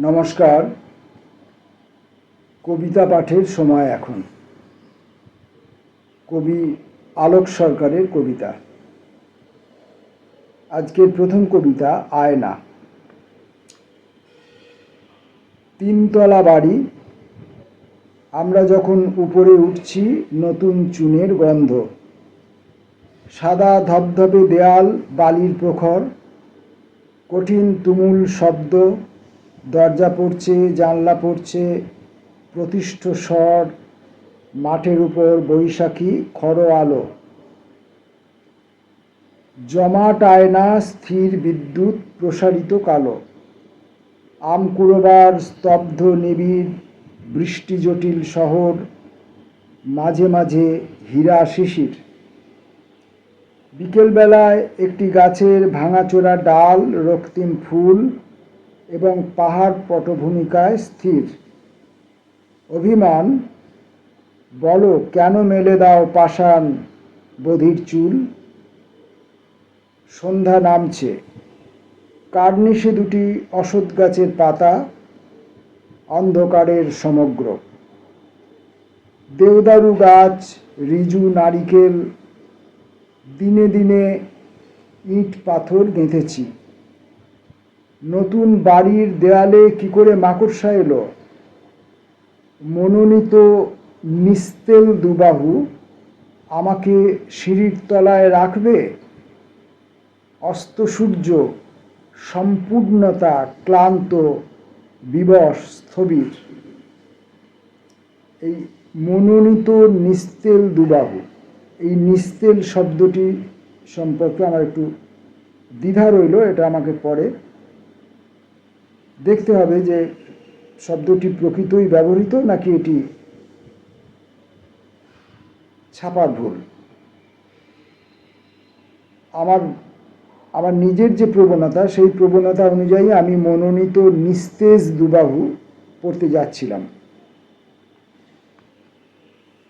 নমস্কার। কবিতা পাঠের সময় এখন। কবি আলোক সরকারের কবিতা। আজকের প্রথম কবিতা আয়না। তিনতলা বাড়ি। আমরা যখন উপরে উঠছি, নতুন চুনের গন্ধ। সাদা ধবধবে দেয়াল, বালির প্রখর। কঠিন তুমুল শব্দ। দরজা পড়ছে, জানলা পড়ছে, প্রতিষ্ঠ স্বর, মাঠের উপর বৈশাখী খড় আলো। জমাট আয়না, স্থির বিদ্যুৎ, প্রসারিত কালো। আমকুড়োবার স্তব্ধ নিবিড়, বৃষ্টি জটিল শহর, মাঝে মাঝে হীরা শিশির। বিকেলবেলায় একটি গাছের ভাঙাচোরা ডাল, রক্তিম ফুল এবং পাহাড় পটভূমিকায় স্থির। অভিমান, বলো, কেন মেলে দাও পাষাণ বধির চুল? সন্ধ্যা নামছে। কার্নিশে দুটি অসৎ গাছের পাতা, অন্ধকারের সমগ্র। দেওদারু গাছ, রিজু নারিকেল, দিনে দিনে ইট পাথর গেঁথেছি। নতুন বাড়ির দেয়ালে কি করে মাকড়সা এলো? মনোনীত নিস্তেল দুবাহু আমাকে সিঁড়ির তলায় রাখবে? অস্ত সূর্য সম্পূর্ণতা ক্লান্ত, বিবশ, স্থবির। এই মনোনীত নিস্তেল দুবাহু, এই নিস্তেল শব্দটি সম্পর্কে আমার একটু দ্বিধা রইল, এটা আমাকে পরে দেখতে হবে যে শব্দটি প্রকৃতই ব্যবহৃত নাকি এটি ছাপার ভুল। আমার আমার নিজের যে প্রবণতা, সেই প্রবণতা অনুযায়ী আমি মনোনীত নিস্তেজ দুবাহু পড়তে যাচ্ছিলাম।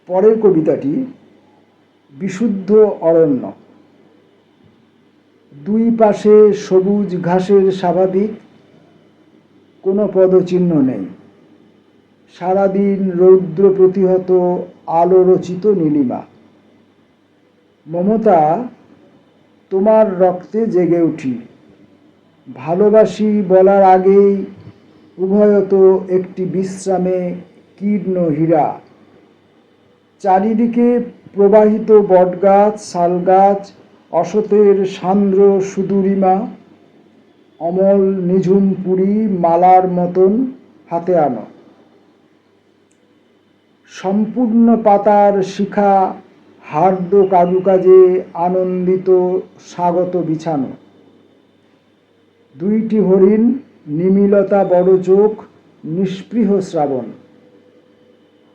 পরের কবিতাটি, বিশুদ্ধ অরণ্য। দুই পাশে সবুজ ঘাসের স্বাভাবিক কোনো পদচিহ্ন নেই। সারাদিন রৌদ্র প্রতিহত আলোরচিত নীলিমা। মমতা, তোমার রক্তে জেগে উঠি। ভালোবাসি বলার আগেই উভয়ত একটি বিশ্রামে কীর্ণ হীরা। চারিদিকে প্রবাহিত বটগাছ, শালগাছ, অসতের সান্দ্র সুদূরিমা। অমল নিঝুম পুরী মালার মতন হাতে আনো। সম্পূর্ণ পাতার শিখা হার্দ কাজুকাজে আনন্দিত স্বাগত বিছানো। দুইটি হরিণ নিমিলতা বড় চোখ, নিষ্পৃহ শ্রাবণ।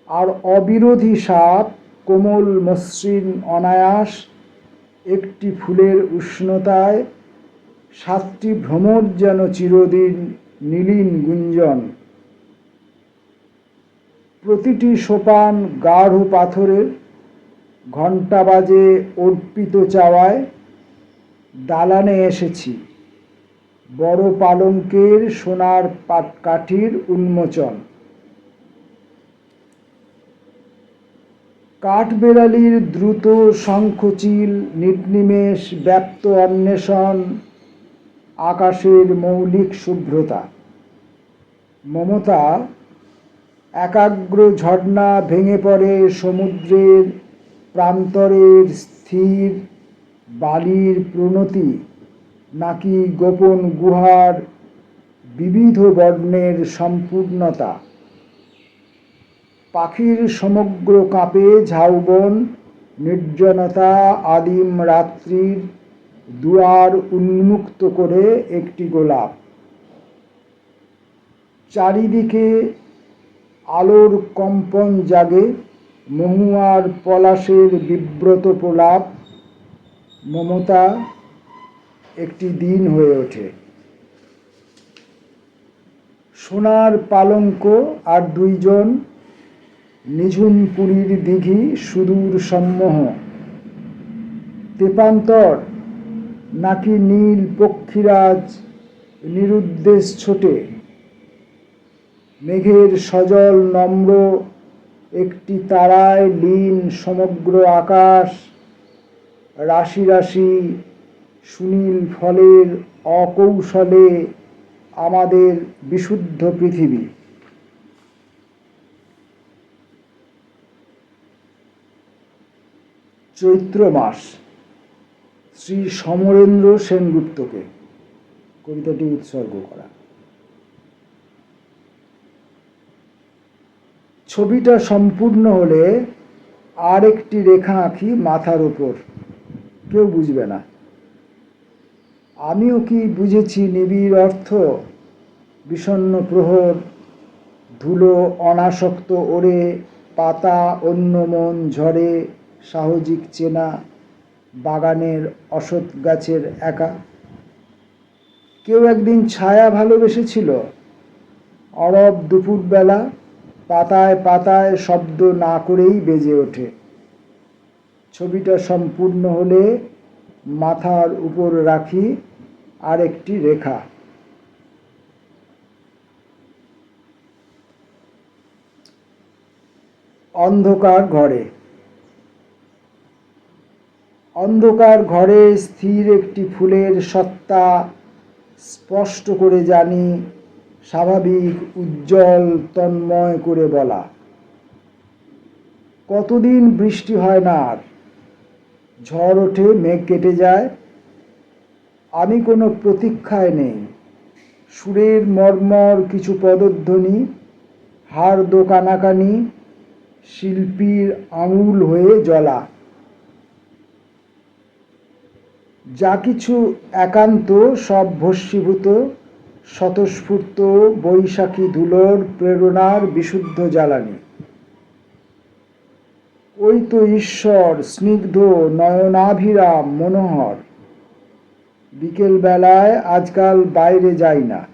আর অবিরোধী সাপ, কোমল মসৃণ অনায়াস, একটি ফুলের উষ্ণতায় সাতটি ভ্রমর যেন চিরদিন নীলিন গুঞ্জন। প্রতিটি সোপান গাঢ় পাথরের, ঘণ্টা বাজে অর্পিত চাওয়ায়, দালানে এসেছি। বড় পালঙ্কের সোনার পাট কাঠির উন্মোচন। কাঠবেড়ালির দ্রুত শঙ্খচিল নির্নিমেষ ব্যপ্ত অন্বেষণ আকাশের মৌলিক শুভ্রতা। মমতা, একাগ্র ঝর্ণা ভেঙে পড়ে সমুদ্রের প্রান্তরের স্থির বালির প্রণতি, নাকি গোপন গুহার বিবিধ বর্ণের সম্পূর্ণতা? পাখির সমগ্র কাঁপে ঝাউবন, নির্জনতা আদিম রাত্রির দুয়ার উন্মুক্ত করে একটি গোলাপ। চারিদিকে আলোর কম্পন জাগে, মহুয়ার পলাশের বিব্রত প্রলাপ। মমতা, একটি দিন হয়ে ওঠে। সোনার পালঙ্ক আর দুইজন, নিঝুম পুরীর দিঘি সুদূর সম্মোহ। তেপান্তর নাকি নীল পক্ষীরাজ নিরুদ্দেশ ছোটে? মেঘের সজল নম্র একটি তারায় লীন সমগ্র আকাশ, রাশি রাশি সুনীল ফলের অকৌশলে আমাদের বিশুদ্ধ পৃথিবী। চৈত্র মাস শ্রী সমরেন্দ্র সেনগুপ্তকে কবিতাটি উৎসর্গ করা। ছবিটা সম্পূর্ণ হলে আর একটি রেখা আঁকি মাথার ওপর কেউ বুঝবে না। আমিও কি বুঝেছি নিবিড় অর্থ? বিষণ্ণ প্রহর, ধুলো অনাসক্ত ওরে পাতা অন্য মন ঝরে সাহজিক চেনা। বাগানের অসৎ গাছের একা। কেউ একদিন ছায়া ভালোবেসেছিল। অরব দুপুরবেলা পাতায় পাতায় শব্দ না করেই বেজে ওঠে। ছবিটা সম্পূর্ণ হলে মাথার উপর রাখি আরেকটি রেখা। অন্ধকার ঘরে। অন্ধকার ঘরে স্থির একটি ফুলের সত্তা স্পষ্ট করে জানি, স্বাভাবিক, উজ্জ্বল, তন্ময় করে বলা। কতদিন বৃষ্টি হয় না আর? ঝড় ওঠে, মেঘ কেটে যায়। আমি কোনো প্রতীক্ষায় নেই। সুরের মর্মর কিছু পদধ্বনি, হাড় দোকানাকানি, শিল্পীর আঙুল হয়ে জ্বলা। যা কিছু একান্ত, সব ভস্মীভূত, স্বতঃস্ফূর্ত, বৈশাখী ধুলোর প্রেরণার বিশুদ্ধ জ্বালানি। ওই তো ঈশ্বর, স্নিগ্ধ, নয়নাভিরাম, মনোহর। বিকেল বেলায় আজকাল বাইরে যাই না।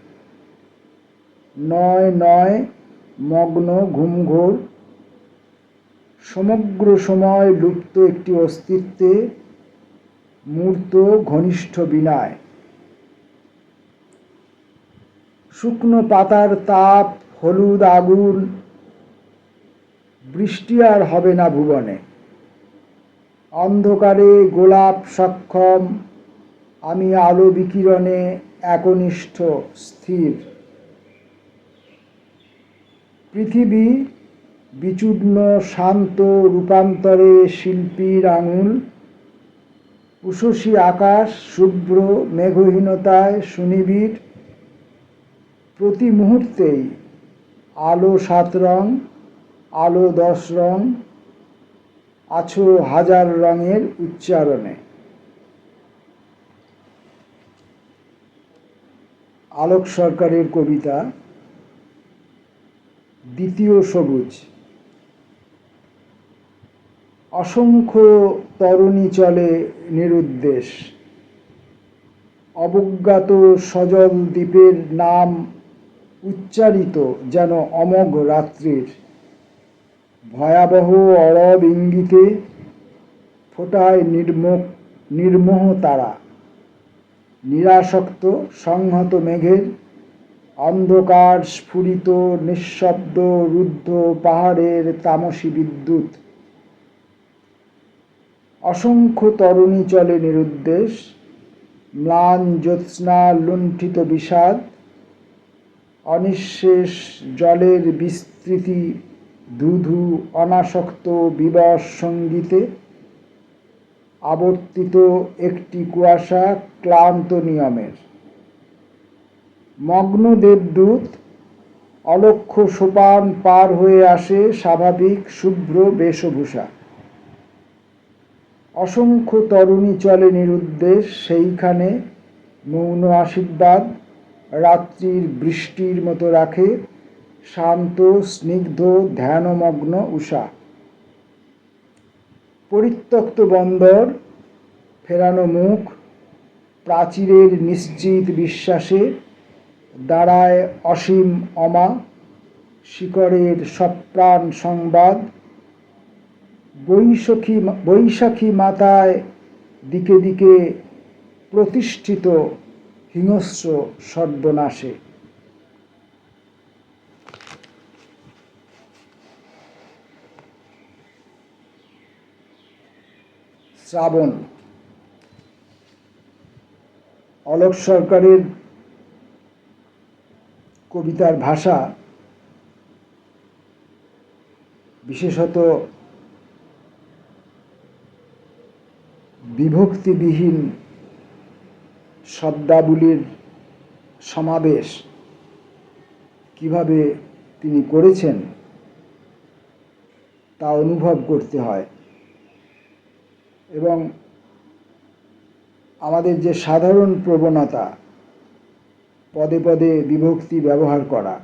নয় নয়, মগ্ন, ঘুমঘোর। সমগ্র সময় লুপ্ত একটি অস্তিত্বে মূর্ত ঘনিষ্ঠ বিনায়। শুকনো পাতার তাপ, হলুদ আগুন, বৃষ্টি আর হবে না ভুবনে। অন্ধকারে গোলাপ সক্ষম, আমি আলো বিকিরণে একনিষ্ঠ, স্থির। পৃথিবী বিচূর্ণ, শান্ত, রূপান্তরে শিল্পীর আঙুল। উষসী আকাশ, শুভ্র মেঘহীনতায় সুনিবিড়। প্রতি মুহূর্তেই আলো সাত রং, আলো দশ রং, আছো হাজার রঙের উচ্চারণে। আলোক সরকারের কবিতা, দ্বিতীয় সবুজ। অসংখ্য তরুণী চলে নিরুদ্দেশ। অবজ্ঞাত সজল দ্বীপের নাম উচ্চারিত যেন অমোঘ রাত্রির। ভয়াবহ অরব ইঙ্গিতে ফোটায় নির্মোহ নির্মোহ তারা। নিরাসক্ত সংহত মেঘের অন্ধকার স্ফুরিত নিঃশব্দ রুদ্ধ পাহাড়ের তামসী বিদ্যুৎ। অসংখ্য তরুণী চলে নিরুদ্দেশ। ম্লান জ্যোৎস্না লুণ্ঠিত বিষাদ। অনিঃশেষ জলের বিস্তৃতি ধুধু অনাসক্ত বিবশ সঙ্গীতে। আবর্তিত একটি কুয়াশা ক্লান্ত নিয়মের। মগ্ন দেবদূত অলক্ষ্য সোপান পার হয়ে আসে স্বাভাবিক শুভ্র বেশভূষা। অসংখ্য তরুণী চলে নিরুদ্দেশ, সেইখানে মৌন আশীর্বাদ, রাত্রির বৃষ্টির মতো রাখে, শান্ত, স্নিগ্ধ, ধ্যানমগ্ন উষা। পরিত্যক্ত বন্দর, ফেরানো মুখ, প্রাচীরের নিশ্চিত বিশ্বাসে দাঁড়ায় অসীম অমা শিকড়ের সপ্রাণ সংবাদ বৈশাখী বৈশাখী মাতায় দিকে দিকে প্রতিষ্ঠিত হিংস্র সর্বনাশে। শ্রাবণ। অলোক সরকারের কবিতার ভাষা বিশেষত বিভক্তিবিহীন শব্দাবলীর সমাবেশ কীভাবে তিনি করেছেন তা অনুভব করতে হয়। এবং আমাদের যে সাধারণ প্রবণতা, পদে পদে বিভক্তি ব্যবহার করা,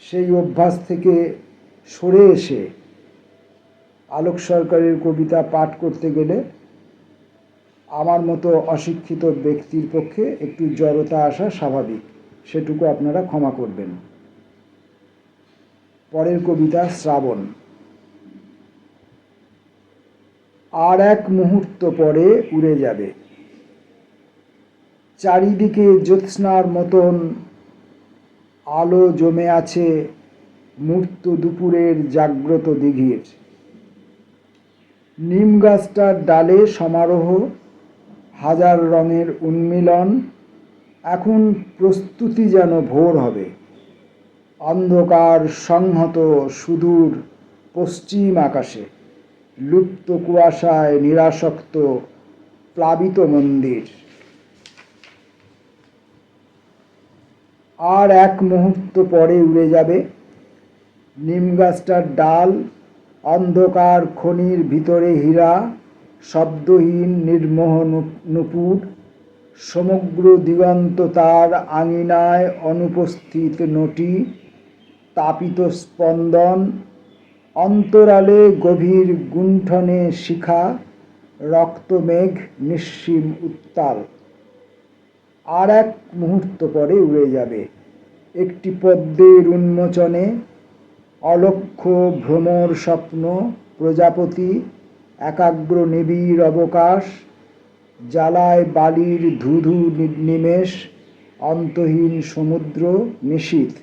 সেই অভ্যাস থেকে সরে এসে আলোক সরকারের কবিতা পাঠ করতে গেলে আমার মতো অশিক্ষিত ব্যক্তির পক্ষে একটু জড়তা আসা স্বাভাবিক। সেটুকু আপনারা ক্ষমা করবেন। পরের কবিতা শ্রাবণ। আর এক মুহূর্ত পরে উড়ে যাবে। চারিদিকে জ্যোৎস্নার মতন আলো জমে আছে মূর্ত দুপুরের জাগ্রত দিঘির। নিম গাছটার ডালে সমারোহ হাজার রঙের উন্মিলন, এখন প্রস্তুতি যেন ভোর হবে। অন্ধকার সংহত সুদূর পশ্চিম আকাশে, লুপ্ত কুয়াশায় নিরাসক্ত প্লাবিত মন্দির। আর এক মুহূর্ত পরে উড়ে যাবে নিম গাছটার ডাল, অন্ধকার খনির ভিতরে হীরা শব্দহীন নির্মোহ নুপুর, সমগ্র দিগন্ত তার আঙিনায় অনুপস্থিত নটি, তাপিত স্পন্দন, অন্তরালে গভীর গুণ্ঠনে শিখা, রক্তমেঘ নিঃসীম উত্তাল। আর এক মুহূর্ত পরে উড়ে যাবে। একটি পদ্মের উন্মোচনে অলক্ষ্য ভ্রমর স্বপ্ন, প্রজাপতি একাগ্র নিবিড় অবকাশ, জ্বালায় বালির ধুধু নিমেষ, অন্তহীন সমুদ্র নিশীথ।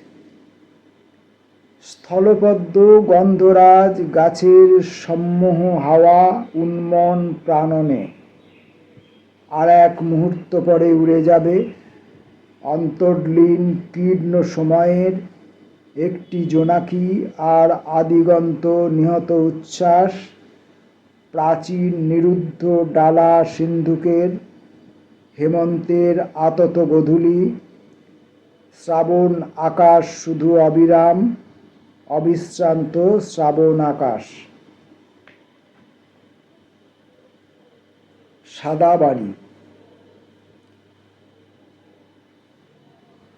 স্থলপদ্ম, গন্ধরাজ, গাছের সম্মোহ হাওয়া, উন্মন প্রাণনে। আর এক মুহূর্ত পরে উড়ে যাবে অন্তর্লীন কীর্ণ সময়ের একটি জোনাকি আর আদিগন্ত নিহত উচ্ছ্বাস। প্রাচীন নিরুদ্ধ ডালা সিন্ধুকের হেমন্তের আতত গধূলি, শ্রাবণ আকাশ শুধু অবিরাম, অবিশ্রান্ত শ্রাবণ আকাশ। সাদা বাড়ি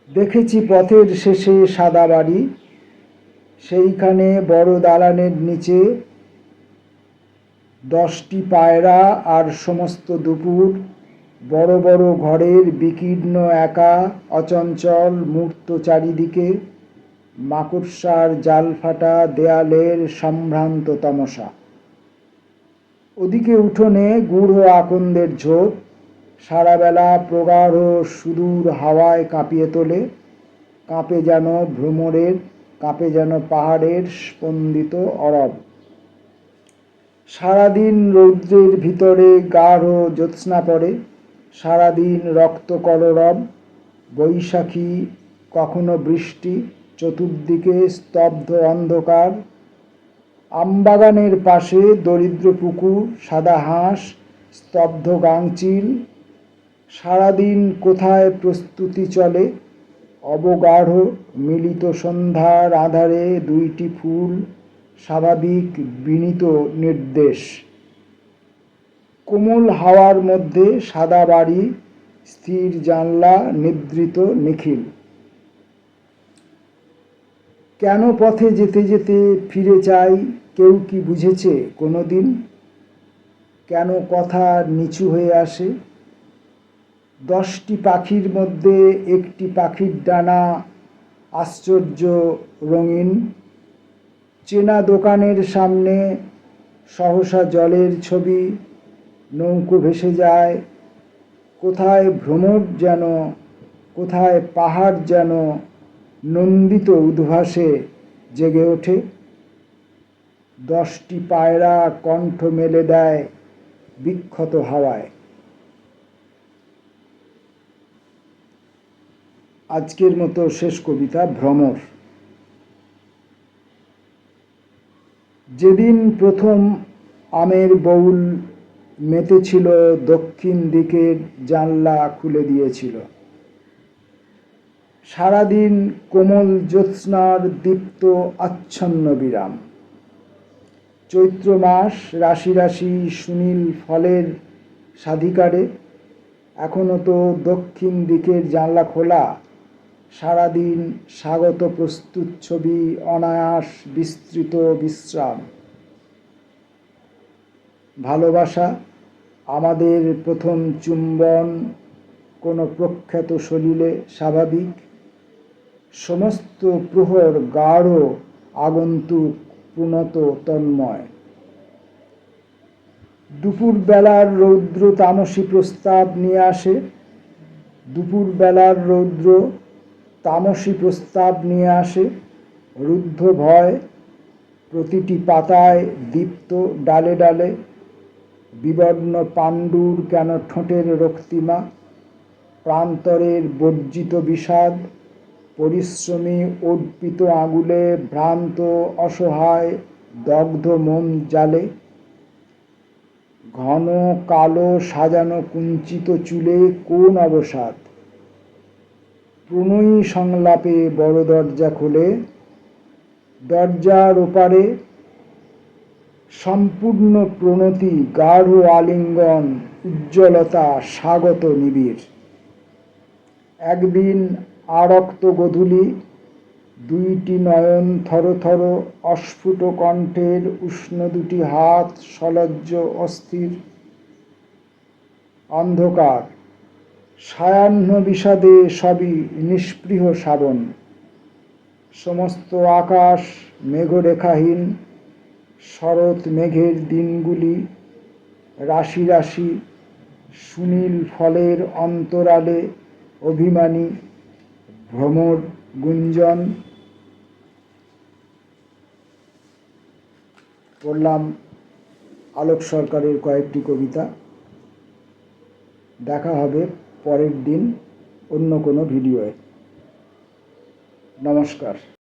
দেখেছি পথের শেষে সাদা বাড়ি সেইখানে বড় দালানের নিচে দশটি পায়রা আর সমস্ত দুপুর, বড় বড় ঘরের বিকীর্ণ একা, অচঞ্চল, মূর্ত চারিদিকে, মাকড়সার জাল ফাটা দেয়ালের সম্ভ্রান্ত তমসা। ওদিকে উঠোনে গূঢ় আকন্দের ঝোপ, সারাবেলা প্রগাঢ় সুদূর হাওয়ায় কাঁপিয়ে তোলে, কাঁপে যেন ভ্রমরের, কাঁপে যেন পাহাড়ের স্পন্দিত অরব। সারাদিন রৌদ্রের ভিতরে গাঢ় জ্যোৎস্না পড়ে, সারাদিন রক্ত কলরব, বৈশাখী, কখনো বৃষ্টি, চতুর্দিকে স্তব্ধ অন্ধকার। আমবাগানের পাশে দরিদ্র পুকুর, সাদা হাঁস, স্তব্ধ গাংচিল সারাদিন কোথায় প্রস্তুতি চলে? অবগাঢ় মিলিত সন্ধ্যার আধারে দুইটি ফুল। স্বাভাবিক বিনীত নির্দেশ। কোমল হাওয়ার মধ্যে সাদা বাড়ি, স্থির জানলা, নিদ্রিত নিখিল। কেন পথে যেতে যেতে ফিরে চাই, কেউ কি বুঝেছে কোনো দিন কেন কথা নিচু হয়ে আসে? দশটি পাখির মধ্যে একটি পাখির ডানা আশ্চর্য রঙিন। চেনা দোকানের সামনে সহসা জলের ছবি, নৌকো ভেসে যায়। কোথায় ভ্রমর যেন, কোথায় পাহাড় যেন নন্দিত উদ্ভাসে জেগে ওঠে। দশটি পায়রা কণ্ঠ মেলে দেয় বিক্ষত হাওয়ায়। আজকের মতো শেষ কবিতা, ভ্রমর। যেদিন প্রথম আমের বউল মেতেছিল, দক্ষিণ দিকের জানলা খুলে দিয়েছিল। সারাদিন কোমল জ্যোৎস্নার দীপ্ত আচ্ছন্ন বিরাম। চৈত্র মাস রাশি রাশি সুনীল ফলের স্বাধিকারে এখনও তো দক্ষিণ দিকের জানলা খোলা। সারাদিন স্বাগত প্রস্তুত ছবি, অনায়াস বিস্তৃত বিশ্রাম। ভালোবাসা আমাদের প্রথম চুম্বন, কোনো প্রখ্যাত সলিলে স্বাভাবিক। সমস্ত প্রহর গাঢ়, আগন্তুক পুনত তন্ময়। দুপুর বেলার রৌদ্র তামসী প্রস্তাব নিয়ে আসে। দুপুর বেলার রৌদ্র তামসী প্রস্তাব নিয়ে আসে। রুদ্ধ ভয় প্রতিটি পাতায় দীপ্ত ডালে ডালে, বিবর্ণ পাণ্ডুর কেন ঠোঁটের রক্তিমা? প্রান্তরের বর্জিত বিষাদ, পরিশ্রমী অর্পিত আগুলে ভ্রান্ত অসহায় দগ্ধ মন জালে। ঘন কালো সাজানো কুঞ্চিত চুলে কোন অবসাদ? প্রণয়ী সংলাপে বড় দরজা খুলে, দরজার ওপারে সম্পূর্ণ প্রণতি, গাঢ় আলিঙ্গন, উজ্জ্বলতা, স্বাগত নিবিড়। একদিন আরক্ত গধূলি, দুইটি নয়ন থরথর অস্ফুট কণ্ঠের উষ্ণ দুটি হাত, সলজ্জ অস্থির, অন্ধকার। সায়াহ্ন বিষাদে সবই নিষ্পৃহ শ্রাবণ সমস্ত আকাশ মেঘরেখাহীন, শরৎ মেঘের দিনগুলি, রাশি রাশি, সুনীল ফলের অন্তরালে অভিমানী, ভ্রমর গুঞ্জন। পড়লাম আলোক সরকারের কয়েকটি কবিতা। দেখা হবে পরের দিন অন্য কোনো ভিডিওয়ে। নমস্কার।